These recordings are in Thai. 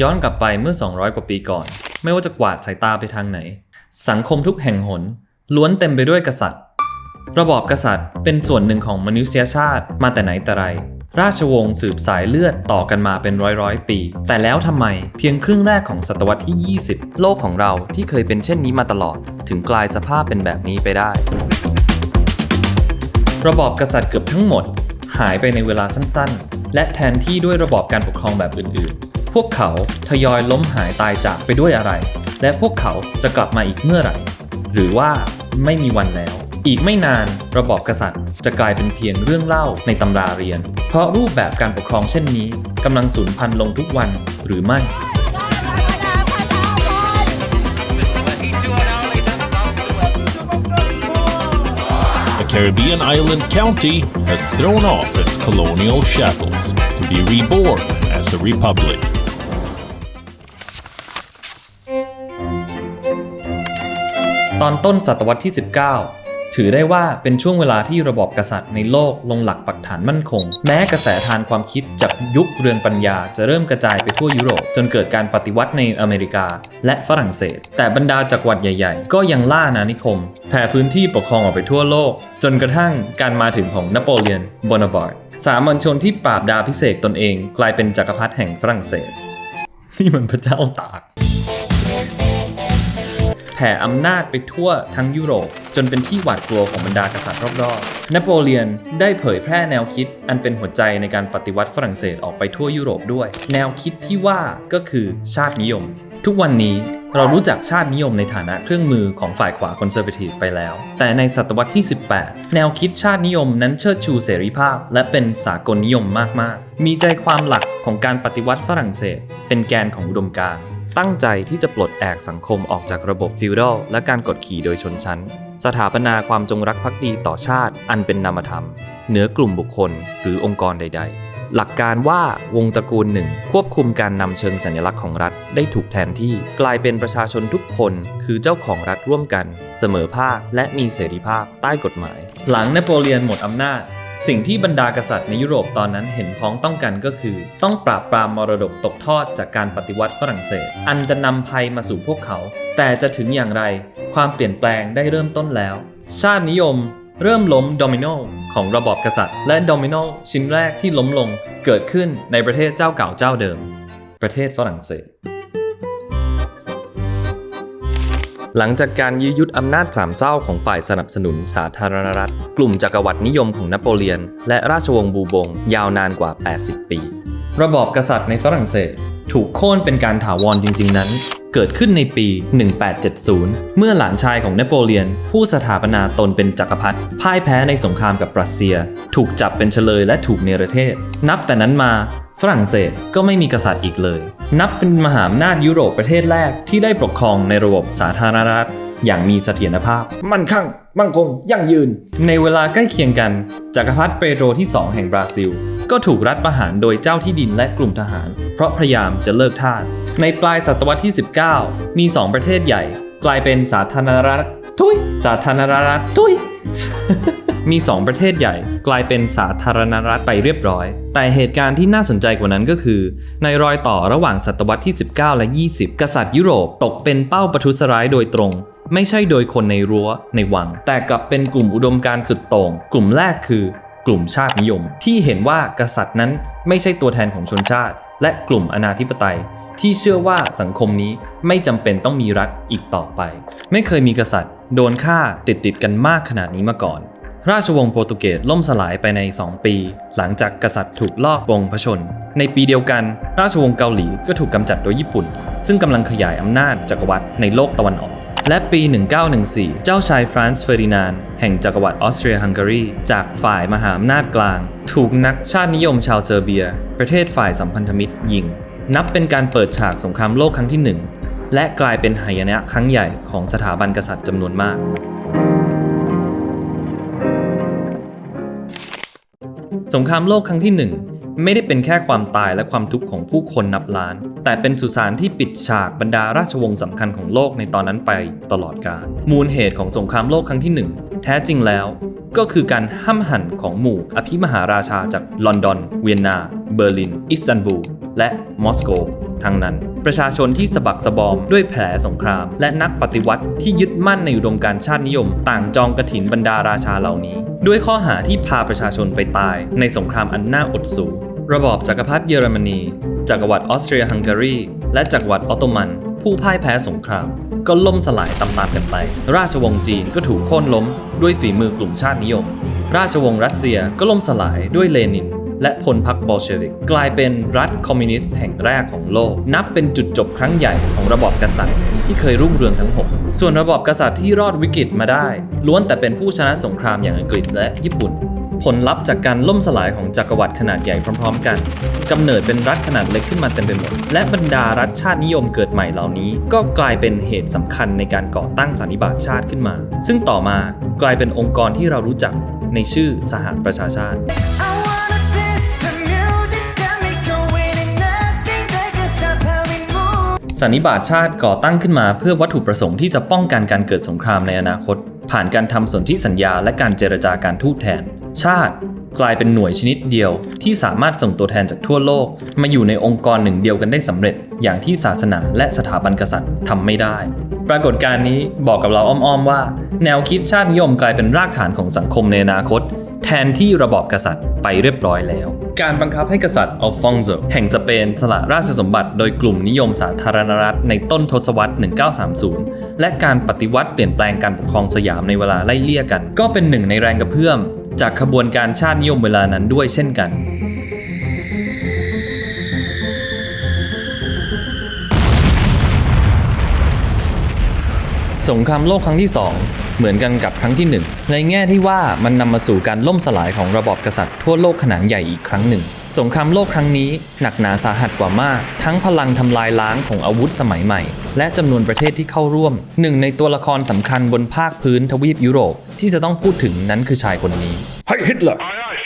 ย้อนกลับไปเมื่อ 200 กว่าปีก่อน ไม่ว่าจะกวาดสายตาไปทางไหน สังคมทุกแห่งหน ล้วนเต็มไปด้วยกษัตริย์ ระบอบกษัตริย์เป็นส่วนหนึ่งของมนุษยชาติมาแต่ไหนแต่ไร ราชวงศ์สืบสายเลือดต่อกันมาเป็นร้อยร้อยปี แต่แล้วทำไมเพียงครึ่งแรกของศตวรรษที่ 20 โลกของเราที่เคยเป็นเช่นนี้มาตลอด ถึงกลายสภาพเป็นแบบนี้ไปได้ ระบอบกษัตริย์เกือบทั้งหมด หายไปในเวลาสั้น ๆ และแทนที่ด้วยระบอบการปกครองแบบอื่นๆ วกเขาทยอยล้มหายตายจากไปด้วยอะไร และพวกเขาจะกลับมาอีกเมื่อไหร่ หรือว่าไม่มีวันแล้ว อีกไม่นานระบอบกษัตริย์ จะกลายเป็นเพียงเรื่องเล่าในตำราเรียน เพราะรูปแบบการปกครองเช่นนี้กำลังสูญพันธุ์ลงทุกวันหรือไม่ The Caribbean island county has thrown off its colonial shackles to be reborn as a republic. ตอนต้นศตวรรษที่ 19 ถือได้ว่าเป็นช่วงเวลาที่ระบอบกษัตริย์ในโลกลงหลักปักฐานมั่นคง แม้กระแสทานความคิดจากยุคเรืองปัญญาจะเริ่มกระจายไปทั่วยุโรป จนเกิดการปฏิวัติในอเมริกาและฝรั่งเศส แต่บรรดาจักรวรรดิใหญ่ๆ ก็ยังล่าอาณานิคม แผ่พื้นที่ปกครองออกไปทั่วโลก จนกระทั่งการมาถึงของนโปเลียนโบนาบาร์ตสามัญชนที่ปราบดาพิเศษตนเอง กลายเป็นจักรพรรดิแห่งฝรั่งเศสนี่มันพระเจ้าตาก แผ่อำนาจไปทั่วทั้งยุโรป จนเป็นที่หวาดกลัวของบรรดากษัตริย์รอบๆนโปเลียนได้เผยแพร่แนวคิดอันเป็นหัวใจในการปฏิวัติฝรั่งเศสออกไปทั่วยุโรปด้วย แนวคิดที่ว่าก็คือชาตินิยม ทุกวันนี้เรารู้จักชาตินิยมในฐานะเครื่องมือของฝ่ายขวาคอนเซอร์เวทีฟไปแล้ว แต่ในศตวรรษที่ 18 แนวคิดชาตินิยมนั้นเชิดชูเสรีภาพ และเป็นสากลนิยมมากๆ มีใจความหลักของการปฏิวัติฝรั่งเศส เป็นแกนของอุดมการณ์ ตั้งใจที่จะปลดแอกสังคมออกจากระบบฟิวดอลและการกดขี่โดยชนชั้น สถาปนาความจงรักภักดีต่อชาติ อันเป็นนามธรรม เหนือกลุ่มบุคคลหรือองค์กรใด ๆหลักการว่าวงตระกูลหนึ่งควบคุมการนำเชิงสัญลักษณ์ของรัฐได้ถูกแทนที่กลายเป็นประชาชนทุกคนคือเจ้าของรัฐร่วมกัน เสมอภาคและมีเสรีภาพใต้กฎหมาย หลังนโปเลียนหมดอำนาจ สิ่งที่บรรดากษัตริย์ในยุโรปตอนนั้นเห็นพ้องต้องกันก็คือ ต้องปราบปรามมรดกตกทอดจากการปฏิวัติฝรั่งเศส อันจะนำภัยมาสู่พวกเขา แต่จะถึงอย่างไร ความเปลี่ยนแปลงได้เริ่มต้นแล้ว ชาตินิยมเริ่มล้มโดมิโนของระบอบกษัตริย์ และโดมิโนชิ้นแรกที่ล้มลงเกิดขึ้นในประเทศเจ้าเก่าเจ้าเดิม ประเทศฝรั่งเศส หลังจากการยื้อยุดอำนาจสามเศร้าของฝ่ายสนับสนุนสาธารณรัฐ กลุ่มจักรวรรดินิยมของนโปเลียน และราชวงศ์บูบง ยาวนานกว่า 80 ปี ระบอบกษัตริย์ในฝรั่งเศส ถูกโค่นเป็นการถาวรจริง ๆ นั้น เกิดขึ้นในปี 1870 เมื่อหลานชายของนโปเลียน ผู้สถาปนาตนเป็นจักรพรรดิพ่ายแพ้ในสงครามกับรัสเซีย ถูกจับเป็นเฉลยและถูกเนรเทศ นับแต่นั้นมา ฝรั่งเศสก็ไม่มีกษัตริย์อีกเลย นับเป็นมหาอำนาจยุโรปประเทศแรกที่ได้ปกครองในระบบสาธารณรัฐอย่างมีเสถียรภาพ มั่นคงมั่งคง ยั่งยืน ในเวลาใกล้เคียงกัน จักรพรรดิเปโตรที่ 2 แห่งบราซิล ก็ถูกรัฐประหารโดยเจ้าที่ดินและกลุ่มทหาร เพราะพยายามจะเลิกทาส ในปลายศตวรรษที่ 19 มี 2 ประเทศใหญ่ กลายเป็นสาธารณรัฐ ทุย สาธารณรัฐ ทุย มี 2 ประเทศใหญ่กลายเป็นสาธารณรัฐไปเรียบร้อย แต่เหตุการณ์ที่น่าสนใจกว่านั้นก็คือ ในรอยต่อระหว่างศตวรรษที่ 19 และ 20 กษัตริย์ยุโรปตกเป็นเป้าประทุษร้ายโดยตรง ไม่ใช่โดยคนในรั้วในวัง แต่กลับเป็นกลุ่มอุดมการณ์สุดโต่งกลุ่มแรกคือกลุ่มชาตินิยม ที่เห็นว่ากษัตริย์นั้นไม่ใช่ตัวแทนของชนชาติ และกลุ่มอนาธิปไตย ที่เชื่อว่าสังคมนี้ไม่จำเป็นต้องมีรัฐอีกต่อไป ไม่เคยมีกษัตริย์ โดนฆ่าติดติดกันมากขนาดนี้มาก่อน ราชวงศ์โปรตุเกสล่มสลายไปใน 2 ปี หลังจากกษัตริย์ถูกลอบปงพชน ในปีเดียวกัน ราชวงศ์เกาหลีก็ถูกกำจัดโดยญี่ปุ่น ซึ่งกำลังขยายอำนาจจักรวรรดิในโลกตะวันออก และปี 1914 เจ้าชายฟรานซ์เฟอร์ดินานด์แห่งจักรวรรดิออสเตรียฮังการีจากฝ่ายมหาอำนาจกลาง ถูกนักชาตินิยมชาวเซอร์เบีย ประเทศฝ่ายสัมพันธมิตรยิง นับเป็นการเปิดฉากสงครามโลกครั้งที่หนึ่งและกลายเป็นหายนะครั้งใหญ่ของสถาบันกษัตริย์จำนวนมาก สงครามโลกครั้งที่หนึ่งไม่ได้เป็นแค่ความตายและความทุกข์ของผู้คนนับล้าน แต่เป็นสุสานที่ปิดฉากบรรดาราชวงศ์สำคัญของโลกในตอนนั้นไปตลอดกาลมูลเหตุของสงครามโลกครั้งที่หนึ่งแท้จริงแล้ว ก็คือการห้ำหั่นของหมู่อภิมหาราชาจากลอนดอน เวียนนา เบอร์ลิน อิสตันบูล และมอสโก ทั้งนั้น ประชาชนที่สะบักสะบอมด้วยแผลสงคราม และนักปฏิวัติที่ยึดมั่นในอุดมการชาตินิยม ต่างจองกระถินบรรดาราชาเหล่านี้ ด้วยข้อหาที่พาประชาชนไปตาย ในสงครามอันน่าอดสูระบอบจักรพรรดิเยอรมนี จักรวรรดิออสเตรียฮังการี และจักรวรรดิออตโตมัน ผู้พ่ายแพ้สงคราม ก็ล่มสลายตามๆกันไป ราชวงศ์จีนก็ถูกโค่นล้ม ด้วยฝีมือกลุ่มชาตินิยม ราชวงศ์รัสเซียก็ล่มสลายด้วยเลนิน และพลพรรคบอลเชวิก กลายเป็นรัฐคอมมิวนิสต์แห่งแรกของโลก นับเป็นจุดจบครั้งใหญ่ของระบอบกษัตริย์ที่เคยรุ่งเรืองทั้งหกส่วนระบอบกษัตริย์ที่รอดวิกฤตมาได้ ล้วนแต่เป็นผู้ชนะสงครามอย่างอังกฤษและญี่ปุ่น ผลลัพธ์จากการล่มสลายของจักรวรรดิขนาดใหญ่พร้อม ๆ กันกำเนิดเป็นรัฐขนาดเล็กขึ้นมาเต็มไปหมด และบรรดารัฐชาตินิยมเกิดใหม่เหล่านี้ ก็กลายเป็นเหตุสำคัญในการก่อตั้งสันนิบาตชาติขึ้นมา ซึ่งต่อมากลายเป็นองค์กรที่เรารู้จักในชื่อสหประชาชาติ สันนิบาตชาติก่อตั้งขึ้นมาเพื่อวัตถุประสงค์ที่จะป้องกันการเกิดสงครามในอนาคต ผ่านการทำสนธิสัญญาและการเจรจาการทูตแทน ชาติกลายเป็นหน่วยชนิดเดียว ที่สามารถส่งตัวแทนจากทั่วโลก มาอยู่ในองค์กรหนึ่งเดียวกันได้สำเร็จ อย่างที่ศาสนาและสถาบันกษัตริย์ทำไม่ได้ ปรากฏการณ์นี้บอกกับเราอ้อมๆว่า แนวคิดชาตินิยมกลายเป็นรากฐานของสังคมในอนาคต แทนที่ระบอบกษัตริย์ไปเรียบร้อยแล้ว การบังคับให้กษัตริย์อัลฟองโซแห่งสเปนสละราชสมบัติโดยกลุ่มนิยมสาธารณรัฐในต้นทศวรรษ 1930 และการปฏิวัติเปลี่ยนแปลงการปกครองสยามในเวลาไล่เลี่ยกัน ก็เป็นหนึ่งในแรงกระเพื่อม จากขบวนการชาตินิยมเวลานั้นด้วยเช่นกัน สงครามโลกครั้งที่ 2 เหมือนกันกับครั้งที่ 1 ในแง่ที่ว่ามันนำมาสู่การล่มสลายของระบอบกษัตริย์ทั่วโลกขนาดใหญ่อีกครั้งหนึ่ง สงครามโลกครั้งนี้หนักหนาสาหัสกว่ามาก ทั้งพลังทำลายล้างของอาวุธสมัยใหม่ และจำนวนประเทศที่เข้าร่วม หนึ่งในตัวละครสำคัญบนภาคพื้นทวีปยุโรป ที่จะต้องพูดถึงนั้นคือชายคนนี้ให้ฮิตเลอร์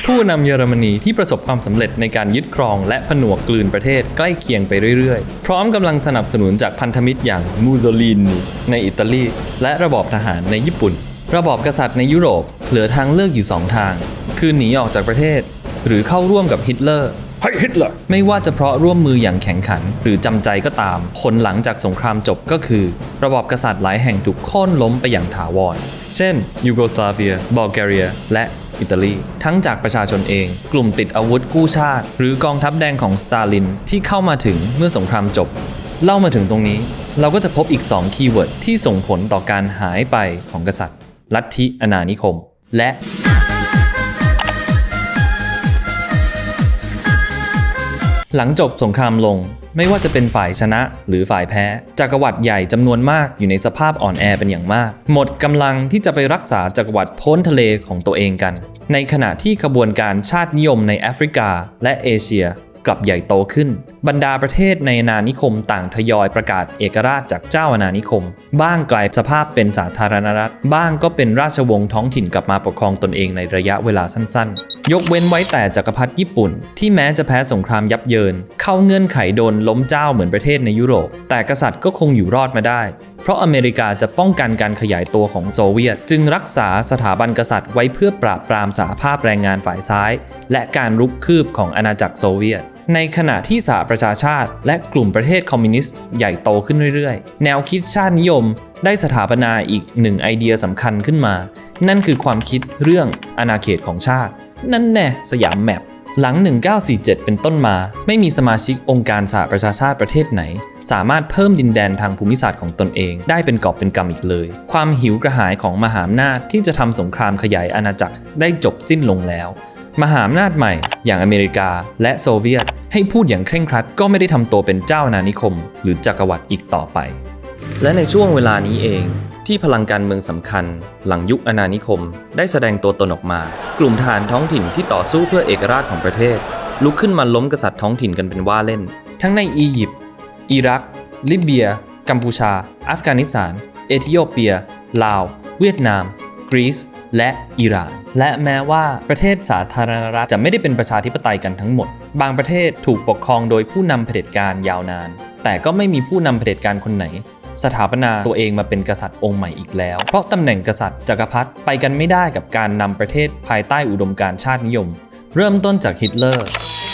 ผู้นำเยอรมนีที่ประสบความสำเร็จในการยึดครองและผนวกกลืนประเทศใกล้เคียงไปเรื่อยๆ พร้อมกำลังสนับสนุนจากพันธมิตรอย่างมูโซลินีในอิตาลี และระบอบทหารในญี่ปุ่น ระบอบกษัตริย์ในยุโรปเหลือทางเลือกอยู่ 2 ทาง คือหนีออกจากประเทศ หรือเข้าร่วมกับฮิตเลอร์ ให้ฮิตเลอร์ไม่ว่าจะเพราะร่วมมืออย่างแข็งขัน หรือจำใจก็ตาม ผลหลังจากสงครามจบก็คือ ระบอบกษัตริย์หลายแห่งถูกโค่นล้มไปอย่างถาวร เช่น ยูโกสลาเวีย บัลแกเรีย และอิตาลีทั้งจากประชาชนเอง กลุ่มติดอาวุธกู้ชาติ หรือกองทัพแดงของซาลินที่เข้ามาถึงเมื่อสงครามจบ เล่ามาถึงตรงนี้ เราก็จะพบอีก 2 คีย์เวิร์ดที่ส่งผลต่อการหายไปของกษัตริย์ ลัทธิอนานิคม และ หลังจบสงครามลง ไม่ว่าจะเป็นฝ่ายชนะหรือฝ่ายแพ้ จักรวรรดิใหญ่จำนวนมากอยู่ในสภาพอ่อนแอเป็นอย่างมาก หมดกำลังที่จะไปรักษาจักรวรรดิพ้นทะเลของตัวเองกัน ในขณะที่ขบวนการชาตินิยมในแอฟริกาและเอเชียกลับใหญ่โตขึ้น บรรดาประเทศในอาณานิคมต่างทยอยประกาศเอกราชจากเจ้าอาณานิคม บ้างกลายสภาพเป็นสาธารณรัฐ บ้างก็เป็นราชวงศ์ท้องถิ่นกลับมาปกครองตนเองในระยะเวลาสั้นๆ ยกเว้นไว้แต่จักรพรรดิญี่ปุ่น ที่แม้จะแพ้สงครามยับเยิน เข้าเงื่อนไขโดนล้มเจ้าเหมือนประเทศในยุโรป แต่กษัตริย์ก็คงอยู่รอดมาได้ เพราะอเมริกาจะป้องกันการขยายตัวของโซเวียต จึงรักษาสถาบันกษัตริย์ไว้เพื่อปราบปรามสหภาพแรงงานฝ่ายซ้าย และการรุกคืบของอาณาจักรโซเวียต ในขณะที่สหประชาชาติ และกลุ่มประเทศคอมมิวนิสต์ใหญ่โตขึ้นเรื่อยๆ แนวคิดชาตินิยม ได้สถาปนาอีกหนึ่งไอเดียสำคัญขึ้นมา นั่นคือความคิดเรื่องอาณาเขตของชาติ นั่นแน่สยามแมปหลัง 1947 เป็นต้นมา ไม่มีสมาชิกองค์การสหประชาชาติประเทศไหน สามารถเพิ่มดินแดนทางภูมิศาสตร์ของตนเองได้เป็นกอบเป็นกำอีกเลย ความหิวกระหายของมหาอำนาจที่จะทำสงครามขยายอาณาจักรได้จบสิ้นลงแล้ว มหาอำนาจใหม่อย่างอเมริกาและโซเวียต ให้พูดอย่างเคร่งครัดก็ไม่ได้ทำตัวเป็นเจ้าอาณานิคม หรือจักรวรรดิอีกต่อไป และในช่วงเวลานี้เองที่พลังการเมืองสำคัญ หลังยุคอาณานิคม ได้แสดงตัวตนออกมา กลุ่มทหารท้องถิ่นที่ต่อสู้เพื่อเอกราชของประเทศ ลุกขึ้นมาล้มกษัตริย์ท้องถิ่นกันเป็นว่าเล่น ทั้งในอียิปต์อิรัก ลิเบีย กัมพูชา อัฟกานิสถาน เอธิโอเปีย ลาว เวียดนาม กรีซและอิหร่าน และแม้ว่าประเทศสาธารณรัฐจะไม่ได้เป็นประชาธิปไตยกันทั้งหมด บางประเทศถูกปกครองโดยผู้นำเผด็จการยาวนาน แต่ก็ไม่มีผู้นำเผด็จการคนไหน สถาปนาตัวเองมาเป็นกษัตริย์องค์ใหม่อีกแล้ว เพราะตำแหน่งกษัตริย์จักรพรรดิไปกันไม่ได้กับการนำประเทศภายใต้อุดมการณ์ชาตินิยม เริ่มต้นจากฮิตเลอร์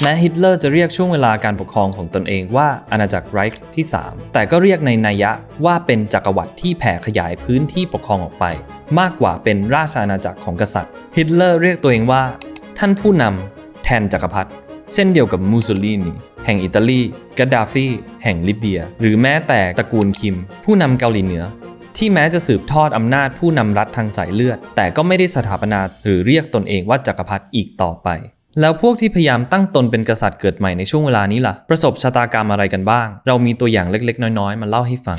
แม้ฮิตเลอร์จะเรียกช่วงเวลาการปกครองของตนเองว่าอาณาจักรไรค์ที่ 3 แต่ก็เรียกในนัยยะว่าเป็นจักรวรรดิที่แผ่ขยายพื้นที่ปกครองออกไป มากกว่าเป็นราชอาณาจักรของกษัตริย์ ฮิตเลอร์เรียกตัวเองว่า ท่านผู้นำแทนจักรพรรดิเช่นเดียวกับมูสโซลินีแห่งอิตาลีกาดาฟีแห่งลิเบีย หรือแม้แต่ตระกูลคิม ผู้นำเกาหลีเหนือ ที่แม้จะสืบทอดอำนาจผู้นำรัฐทางสายเลือด แต่ก็ไม่ได้สถาปนาหรือเรียกตนเองว่าจักรพรรดิอีกต่อไป แล้วพวกที่พยายามตั้งตนเป็นกษัตริย์เกิดใหม่ในช่วงเวลานี้ล่ะ ประสบชะตากรรมอะไรกันบ้าง เรามีตัวอย่างเล็กๆ น้อยๆ มาเล่าให้ฟัง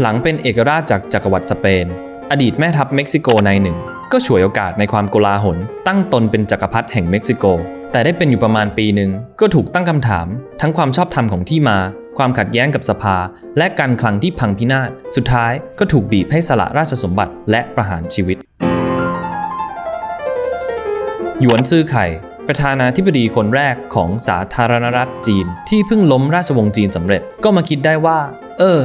หลังเป็นเอกราชจากจักรวรรดิสเปน อดีตแม่ทัพเม็กซิโกนายหนึ่ง ก็ฉวยโอกาสในความโกลาหล ตั้งตนเป็นจักรพรรดิแห่งเม็กซิโก แต่ได้เป็นอยู่ประมาณปีหนึ่งก็ถูกตั้งคำถาม ทั้งความชอบธรรมของที่มา ความขัดแย้งกับสภา และการคลังที่พังพินาศ สุดท้ายก็ถูกบีบให้สละราชสมบัติและประหารชีวิต หยวนซื่อไข่ ประธานาธิบดีคนแรกของสาธารณรัฐจีน ที่เพิ่งล้มราชวงศ์จีนสำเร็จก็มาคิดได้ว่า เออ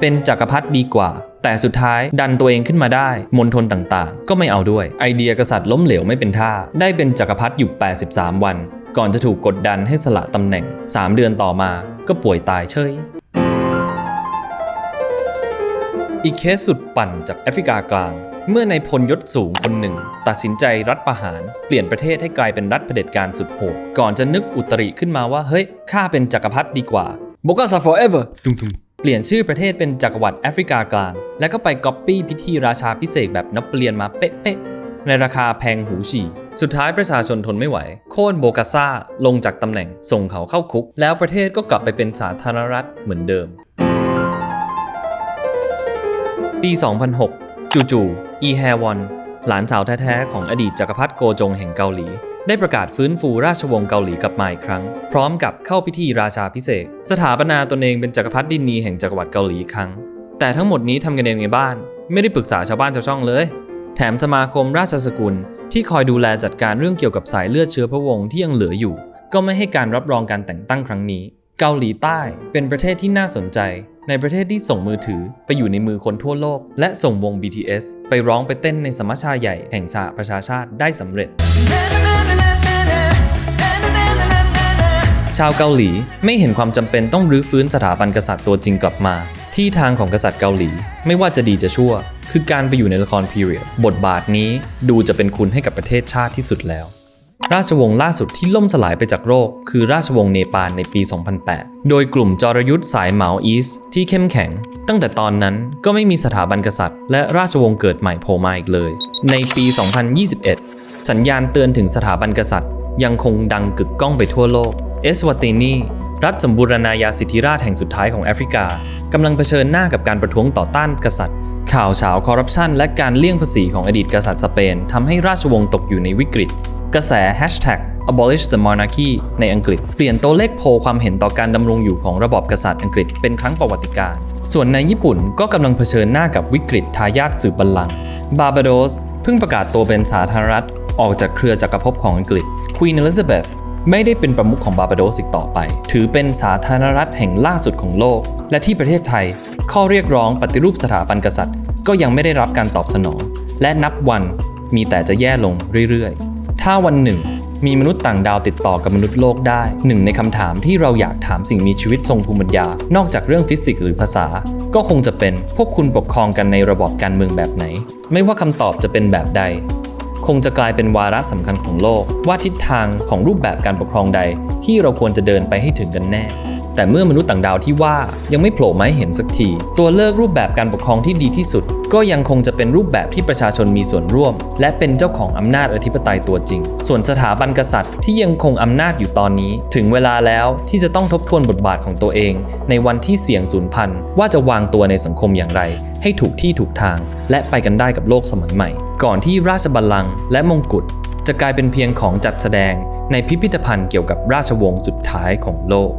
เป็นจักรพรรดิดีกว่า แต่สุดท้ายดันตัวเองขึ้นมาได้ มณฑลต่างๆ ก็ไม่เอาด้วย ไอเดียกษัตริย์ล้มเหลวไม่เป็นท่า ได้เป็นจักรพรรดิอยู่ 83 วัน ก่อนจะถูกกดดันให้สละตำแหน่ง 3 เดือนต่อมา ก็ป่วยตายเฉยอีกเคสสุดปั่นจากแอฟริกากลาง เมื่อนายพลยศสูงคนหนึ่ง ตัดสินใจรัฐประหาร เปลี่ยนประเทศให้กลายเป็นรัฐเผด็จการสุดโหด ก่อนจะนึกอุตริขึ้นมาว่า เฮ้ย ข้าเป็นจักรพรรดิดีกว่าโบกาซา forever ตุ้มตุ้มเปลี่ยนชื่อประเทศเป็นจักรวรรดิแอฟริกากลาง แล้วก็ไปก๊อปปี้พิธีราชาพิเศษกแบบนอปเลียนมาเป๊ะๆ ในราคาแพงหูฉี่ สุดท้ายประชาชนทนไม่ไหว โค่นโบกาซาลงจากตำแหน่งส่งเขาเข้าคุก แล้วประเทศก็กลับไปเป็นสาธารณรัฐเหมือนเดิม ปี 2006จู่ๆ อีแฮวอน หลานสาวแท้ๆของอดีตจักรพรรดิโกจงแห่งเกาหลี ได้ประกาศฟื้นฟูราชวงศ์เกาหลีกลับมาอีกครั้ง พร้อมกับเข้าพิธีราชาพิเศษ สถาปนาตนเองเป็นจักรพรรดิดินีแห่งจักรวรรดิเกาหลีครั้ง แต่ทั้งหมดนี้ทำกันเองในบ้าน ไม่ได้ปรึกษาชาวบ้านชาวช่องเลย แถมสมาคมราชสกุล ที่คอยดูแลจัดการเรื่องเกี่ยวกับสายเลือดเชื้อพระวงศ์ที่ยังเหลืออยู่ ก็ไม่ให้การรับรองการแต่งตั้งครั้งนี้ เกาหลีใต้เป็นประเทศที่น่าสนใจ ในประเทศที่ส่งมือถือไปอยู่ในมือคนทั่วโลก และส่งวง BTS ไปร้องไปเต้นในสมัชชาใหญ่แห่งสหประชาชาติได้สำเร็จ ชาวเกาหลีไม่เห็นความจำเป็นต้องรื้อฟื้นสถาบันกษัตริย์ตัวจริงกลับมา ที่ทางของกษัตริย์เกาหลี ไม่ว่าจะดีจะชั่ว คือการไปอยู่ในละครพีเรียดบทบาทนี้ดูจะเป็นคุณให้กับประเทศชาติที่สุดแล้ว ราชวงศ์ล่าสุดที่ล่มสลายไปจากโรค คือราชวงศ์เนปาลในปี 2008 โดยกลุ่มจรยุทธ์สายเหมาอีส์ที่เข้มแข็ง ตั้งแต่ตอนนั้นก็ไม่มีสถาบันกษัตริย์ และราชวงศ์เกิดใหม่โผล่มาอีกเลย ในปี 2021 สัญญาณเตือนถึงสถาบันกษัตริย์ ยังคงดังกึกก้องไปทั่วโลก เอสวาตินีรัฐสมบูรณาญาสิทธิราชแห่งสุดท้ายของแอฟริกากำลังเผชิญหน้ากับการประท้วงต่อต้านกษัตริย์ ข่าวเฉาคอร์รัปชันและการเลี่ยงภาษีของอดีตกษัตริย์สเปนทำให้ราชวงศ์ตกอยู่ในวิกฤต กระแส hashtag abolish the monarchy ในอังกฤษ เปลี่ยนตัวเลขโพลความเห็นต่อการดำรงอยู่ของระบอบกษัตริย์อังกฤษเป็นครั้งประวัติการ ส่วนในญี่ปุ่นก็กำลังเผชิญหน้ากับวิกฤตทายาทสืบบัลลังก์บาบาโดสเพิ่งประกาศตัวเป็นสาธารณรัฐออกจากเครือจักรภพของอังกฤษ Queen Elizabeth ไม่ได้เป็นประมุขของบาบาโดสอีกต่อไป ถือเป็นสาธารณรัฐแห่งล่าสุดของโลก และที่ประเทศไทย ข้อเรียกร้องปฏิรูปสถาบันกษัตริย์ ก็ยังไม่ได้รับการตอบสนอง และนับวันมีแต่จะแย่ลงเรื่อยๆ ถ้าวันหนึ่ง มีมนุษย์ต่างดาวติดต่อกับมนุษย์โลกได้หนึ่งในคำถามที่เราอยากถามสิ่งมีชีวิตทรงภูมิปัญญา นอกจากเรื่องฟิสิกส์หรือภาษา ก็คงจะเป็นพวกคุณปกครองกันในระบอบการเมืองแบบไหน ไม่ว่าคำตอบจะเป็นแบบใด คงจะกลายเป็นวาระสำคัญของโลก ว่าทิศทางของรูปแบบการปกครองใด ที่เราควรจะเดินไปให้ถึงกันแน่ แต่เมื่อมนุษย์ต่างดาวที่ว่ายังไม่โผล่มาให้เห็นสักที ตัวเลือกรูปแบบการปกครองที่ดีที่สุด ก็ยังคงจะเป็นรูปแบบที่ประชาชนมีส่วนร่วม และเป็นเจ้าของอำนาจอธิปไตยตัวจริง ส่วนสถาบันกษัตริย์ที่ยังคงอำนาจอยู่ตอนนี้ ถึงเวลาแล้วที่จะต้องทบทวนบทบาทของตัวเอง ในวันที่เสี่ยงสูญพันธุ์ว่าจะวางตัวในสังคมอย่างไร ให้ถูกที่ถูกทาง และไปกันได้กับโลกสมัยใหม่ ก่อนที่ราชบัลลังก์และมงกุฎจะกลายเป็นเพียงของจัดแสดงในพิพิธภัณฑ์เกี่ยวกับราชวงศ์สุดท้ายของโลก